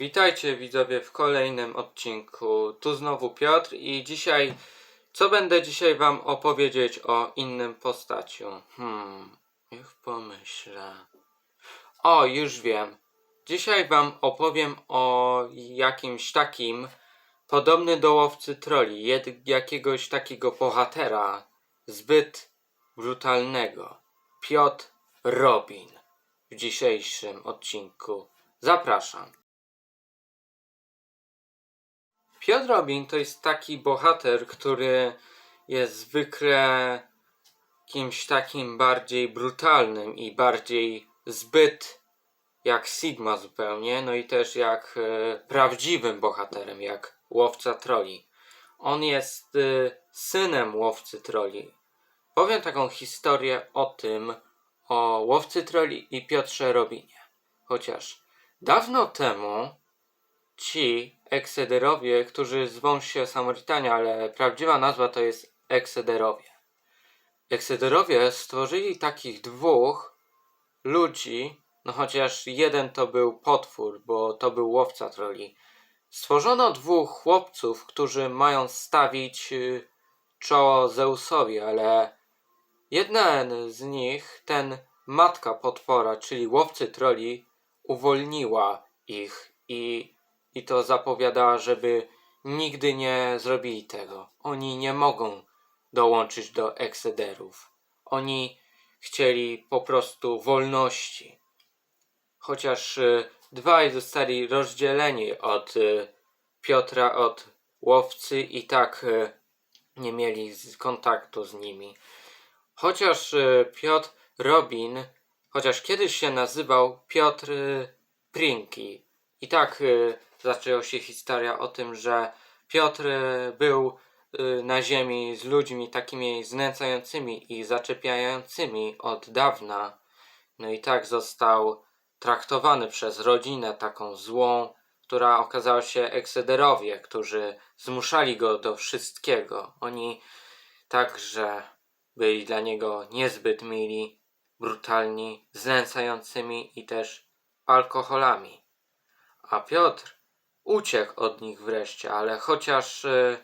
Witajcie widzowie w kolejnym odcinku. Tu znowu Piotr i dzisiaj co będę dzisiaj wam opowiedzieć o innym postaciu? Hmm, niech pomyślę. O, już wiem. Dzisiaj wam opowiem o jakimś takim podobny do łowcy troli, jed, jakiegoś takiego bohatera zbyt brutalnego. Piotr Robin w dzisiejszym odcinku. Zapraszam. Piotr Robin to jest taki bohater, który jest zwykle kimś takim bardziej brutalnym i bardziej zbyt jak Sigma zupełnie, no i też jak e, prawdziwym bohaterem, jak łowca troli. On jest e, synem łowcy troli. Powiem taką historię o tym, o łowcy troli i Piotrze Robinie. Chociaż dawno temu ci Eksederowie, którzy zwą się Samaritanie, ale prawdziwa nazwa to jest Eksederowie. Eksederowie stworzyli takich dwóch ludzi, no chociaż jeden to był potwór, bo to był łowca troli. Stworzono dwóch chłopców, którzy mają stawić y, czoło Zeusowi, ale jeden z nich, ten matka potwora, czyli łowcy troli, uwolniła ich i, i to zapowiadała, żeby nigdy nie zrobili tego. Oni nie mogą dołączyć do Eksederów. Oni chcieli po prostu wolności. Chociaż y, dwaj zostali rozdzieleni od y, Piotra, od łowcy i tak y, nie mieli kontaktu z nimi. Chociaż Piotr Robin, chociaż kiedyś się nazywał Piotr Prinki. I tak zaczęła się historia o tym, że Piotr był y, na ziemi z ludźmi takimi znęcającymi i zaczepiającymi od dawna. No i tak został traktowany przez rodzinę taką złą, która okazała się Eksederowie, którzy zmuszali go do wszystkiego. Oni także byli dla niego niezbyt mili, brutalni, znęcającymi i też alkoholami. A Piotr uciekł od nich wreszcie, ale chociaż y,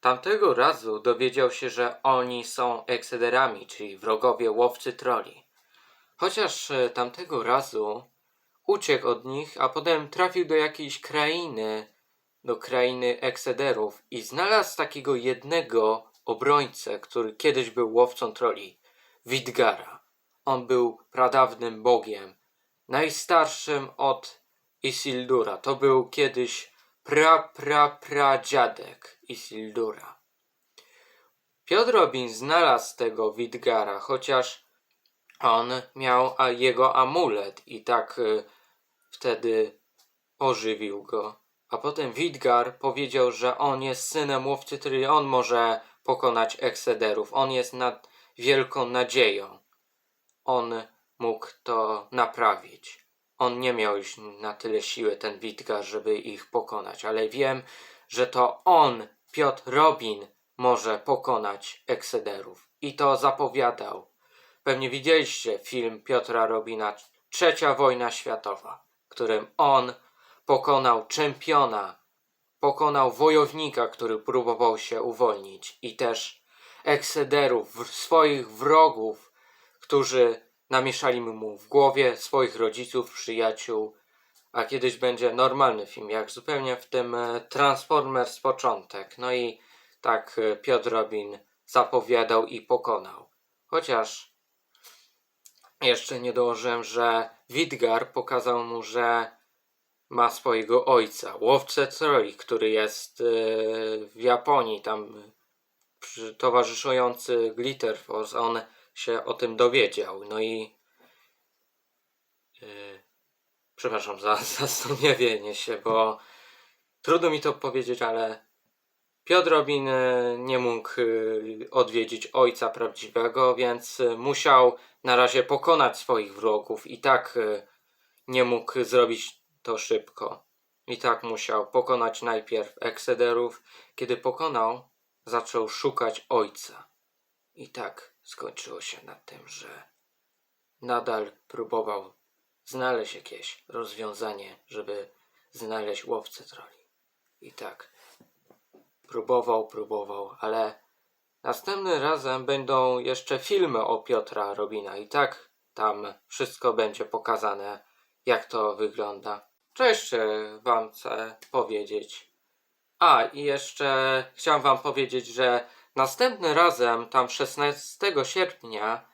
tamtego razu dowiedział się, że oni są Eksederami, czyli wrogowie łowcy troli. Chociaż y, tamtego razu uciekł od nich, a potem trafił do jakiejś krainy, do krainy Eksederów i znalazł takiego jednego obrońcę, który kiedyś był łowcą troli, Widgara. On był pradawnym bogiem, najstarszym od Isildura. To był kiedyś pra pra pra dziadek Isildura. Piotr Robin znalazł tego Widgara, chociaż on miał jego amulet i tak y, wtedy ożywił go. A potem Widgar powiedział, że on jest synem łowcy, który on może pokonać Eksederów. On jest nad wielką nadzieją. On mógł to naprawić. On nie miał już na tyle siły, ten Widgar, żeby ich pokonać, ale wiem, że to on, Piotr Robin, może pokonać Eksederów. I to zapowiadał. Pewnie widzieliście film Piotra Robina Trzecia wojna światowa, którym on pokonał czempiona, pokonał wojownika, który próbował się uwolnić i też eksederów, swoich wrogów, którzy namieszali mu w głowie, swoich rodziców, przyjaciół. A kiedyś będzie normalny film, jak zupełnie w tym e, Transformers początek. No i tak e, Piotr Robin zapowiadał i pokonał. Chociaż jeszcze nie dołożyłem, że Widgar pokazał mu, że ma swojego ojca, łowcę troli, który jest e, w Japonii, tam e, przy- towarzyszujący Glitter Force. On się o tym dowiedział. No i e, przepraszam za zastanowienie się, bo trudno mi to powiedzieć, ale Piotr Robin e, nie mógł e, odwiedzić ojca prawdziwego, więc e, musiał na razie pokonać swoich wrogów i tak nie mógł zrobić to szybko. I tak musiał pokonać najpierw Eksederów. Kiedy pokonał, zaczął szukać ojca. I tak skończyło się na tym, że nadal próbował znaleźć jakieś rozwiązanie, żeby znaleźć łowcę troli. I tak. Próbował, próbował, ale następnym razem będą jeszcze filmy o Piotra Robina. I tak tam wszystko będzie pokazane, jak to wygląda. Co jeszcze wam chcę powiedzieć? A, i jeszcze chciałem wam powiedzieć, że następnym razem, tam 16 sierpnia,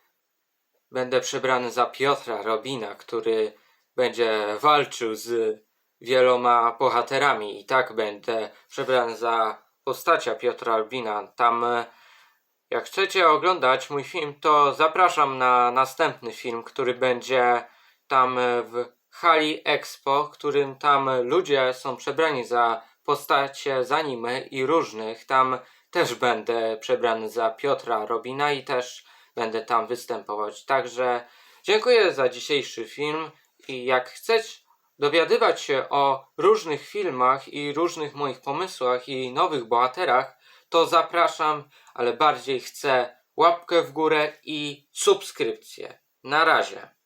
będę przebrany za Piotra Robina, który będzie walczył z wieloma bohaterami. I tak będę przebrany za postacia Piotra Robina. Tam, e, jak chcecie oglądać mój film, to zapraszam na następny film, który będzie tam e, w hali Expo, którym tam ludzie są przebrani za postacie z anime i różnych. Tam też będę przebrany za Piotra Robina i też będę tam występować. Także dziękuję za dzisiejszy film i jak chcecie dowiadywać się o różnych filmach i różnych moich pomysłach i nowych bohaterach, to zapraszam, ale bardziej chcę łapkę w górę i subskrypcję. Na razie.